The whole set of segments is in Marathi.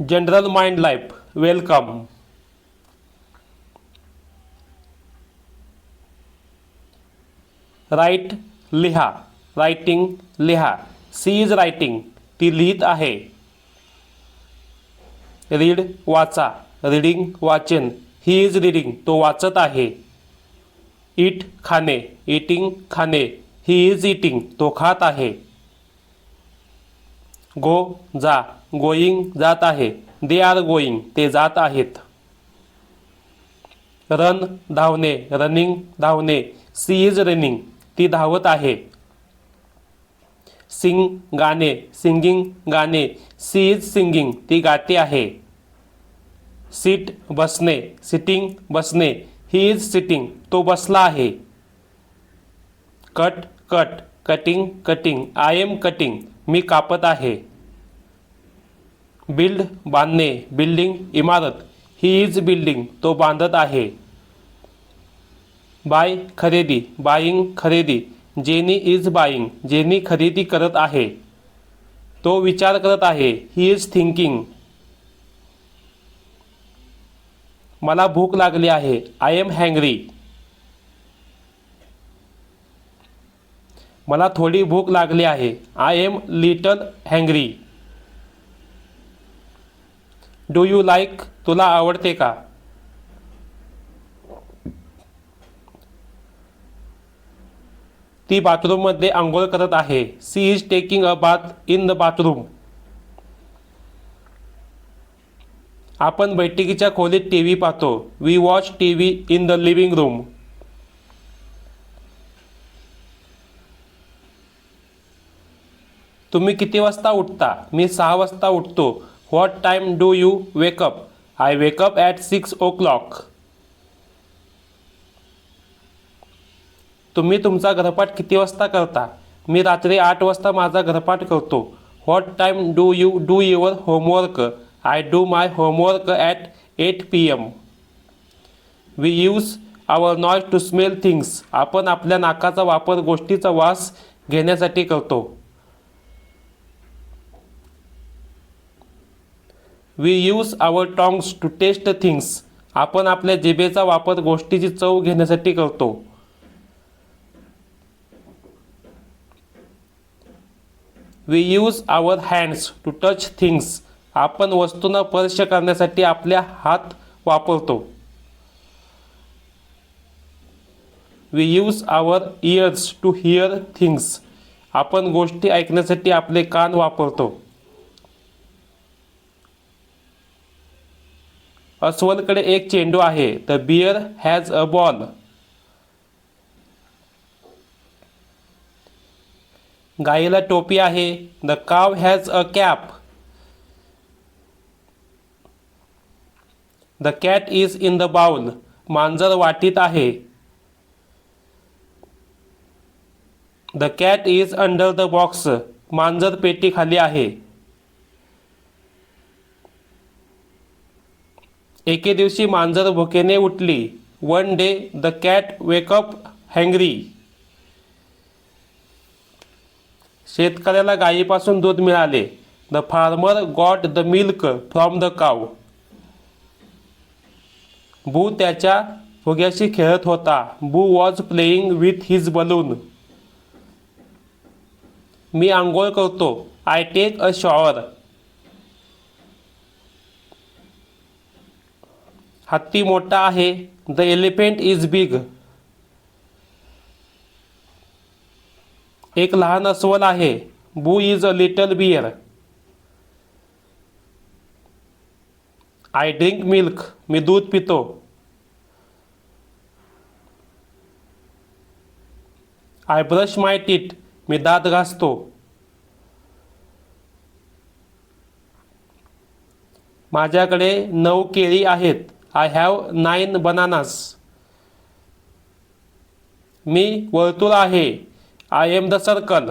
General mind life welcome. Right लिहा रायटिंग लिहा। सी इज रायटिंग ती लिहित आहे। रीड वाचा। रीडिंग वाचन ही इज रीडिंग तो वाचत आहे। इट खाणे इटिंग खाणे ही इज इटिंग तो खात आहे। गो जा गोईंग जात आहे. दे आर गोईंग ते जात आहेत. रन धावणे रनिंग धावणे सी इज रनिंग ती धावत आहे. सिंग गाणे सिंगिंग गाणे सी इज सिंगिंग ती गाते आहे. सीट बसणे सिटिंग बसणे ही इज सिटिंग तो बसला आहे. Cut cut cutting cutting I am cutting मी कापत आहे. बिल्ड बांधणे बिल्डिंग इमारत ही इज बिल्डिंग तो बांधत आहे. बाय खरेदी बाईंग खरेदी जेनी इज बाईंग जेनी खरेदी करत आहे. तो विचार करत आहे ही इज थिंकिंग. मला भूक लागली आहे आय एम हँग्री. मला थोडी भूक लागली आहे. I am little hungry do you like तुला आवडते का? ती बाथरूममध्ये आंघोळ करत आहे. She is taking a bath in the bathroom आपण बैठकीच्या खोलीत टी व्ही पाहतो. We watch TV in the living room तुम्ही किती वाजता उठता? मी सहा वाजता उठतो. What time do you wake up I wake up at six o'clock तुम्ही तुमचा घरपाठ किती वाजता करता? मी रात्री आठ वाजता माझा घरपाठ करतो. What time do you do your homework I do my homework at eight PM we use our nose to smell things आपण आपल्या नाकाचा वापर गोष्टीचा वास घेण्यासाठी करतो. We use our tongues to taste things आपण आपल्या जिभेचा वापर गोष्टीची चव घेण्यासाठी करतो. We use our hands to touch things आपण वस्तूंना स्पर्श करण्यासाठी आपल्या हात वापरतो. We use our ears to hear things आपण गोष्टी ऐकण्यासाठी आपले कान वापरतो. अस्वलकडे एक चेंडू आहे. The bear has a ball गाईला टोपी आहे. The cow has a cap the cat is in the bowl मांजर वाटीत आहे. The cat is under the box मांजर पेटी खाली आहे. एके दिवशी मांजर भुकेने उठली. One day the cat wake up hungry शेतकऱ्याला गायीपासून दूध मिळाले. The farmer got the milk from the cow Boo त्याच्या फुग्याशी खेळत होता. Boo was playing with his balloon मी आंघोळ करतो. आय टेक अ शॉवर हत्ती मोठा आहे. द एलिफंट इज बिग एक लहान अस्वल आहे. Boo is a little bear I drink milk मी दूध पितो. आय ब्रश माय टीट मी दात घासतो. माझ्याकडे नऊ केळी आहेत. आय हॅव नाईन बनानास मी वर्तुळ आहे. I am the circle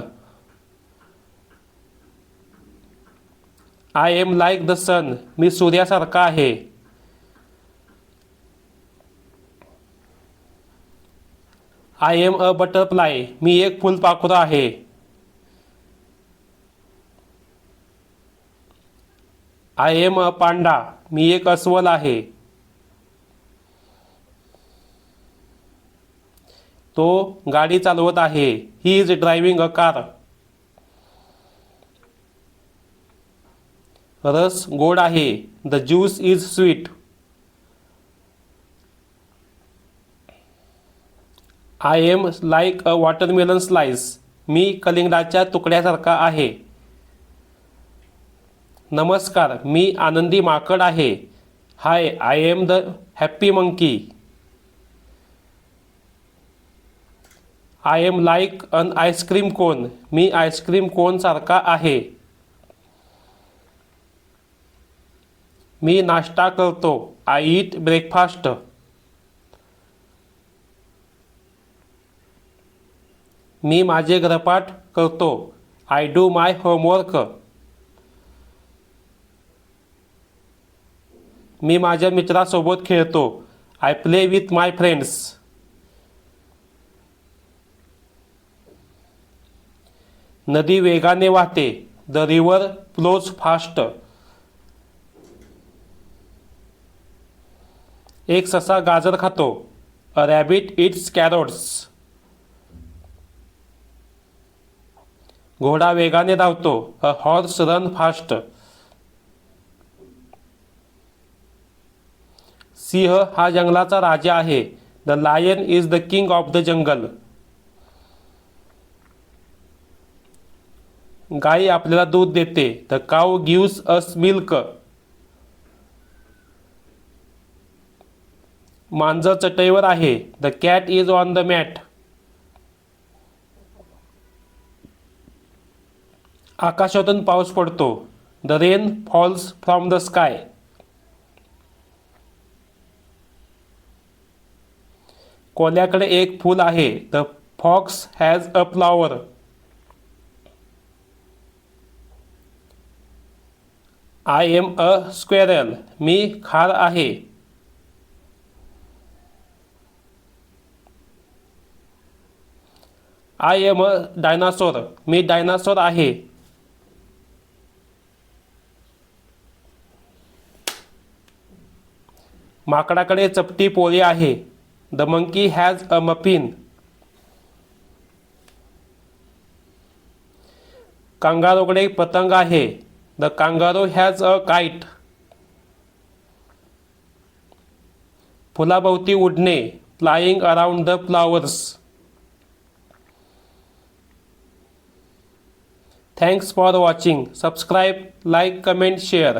I am like the sun मी सूर्यासारखा आहे. आय एम अ बटरफ्लाय मी एक फुलपाखरू आहे. आय एम अ पांडा मी एक अस्वल आहे. तो गाडी चालवत आहे. He is driving a car रस गोड आहे. The juice is sweet I am like a watermelon slice मी कलिंगडाच्या तुकड्यासारखा आहे. नमस्कार मी आनंदी माकड आहे. Hi I am the happy monkey I am like an ice cream cone me ice cream कोनसारखा आहे. मी नाश्ता करतो. आय ईट ब्रेकफास्ट मी माझे गृहपाठ करतो. आय डू माय होमवर्क मी माझ्या मित्रासोबत खेळतो. I play with my friends नदी वेगाने वाहते. द रिव्हर फ्लोज फास्ट एक ससा गाजर खातो. अ रॅबिट इट्स कॅरोट्स घोडा वेगाने धावतो. अ हॉर्स रन फास्ट सिंह हा जंगलाचा राजा आहे. The lion is the king of the jungle गाई आपल्याला दूध देते. The cow gives us milk. मांजर चटईवर आहे. The cat is on the mat. आकाशातून पाऊस पडतो. The rain falls from the sky. कोल्याकडे एक फूल आहे. The fox has a flower. I am a squirrel मी खार आहे. आय एम अ डायनासोर मी डायनासोर आहे. माकडाकडे चपटी पोळी आहे. The monkey has a muffin कांगारोकडे पतंग आहे. the kangaroo has a kite फुलाभोवती उडणे flying around the flowers thanks for watching subscribe like comment share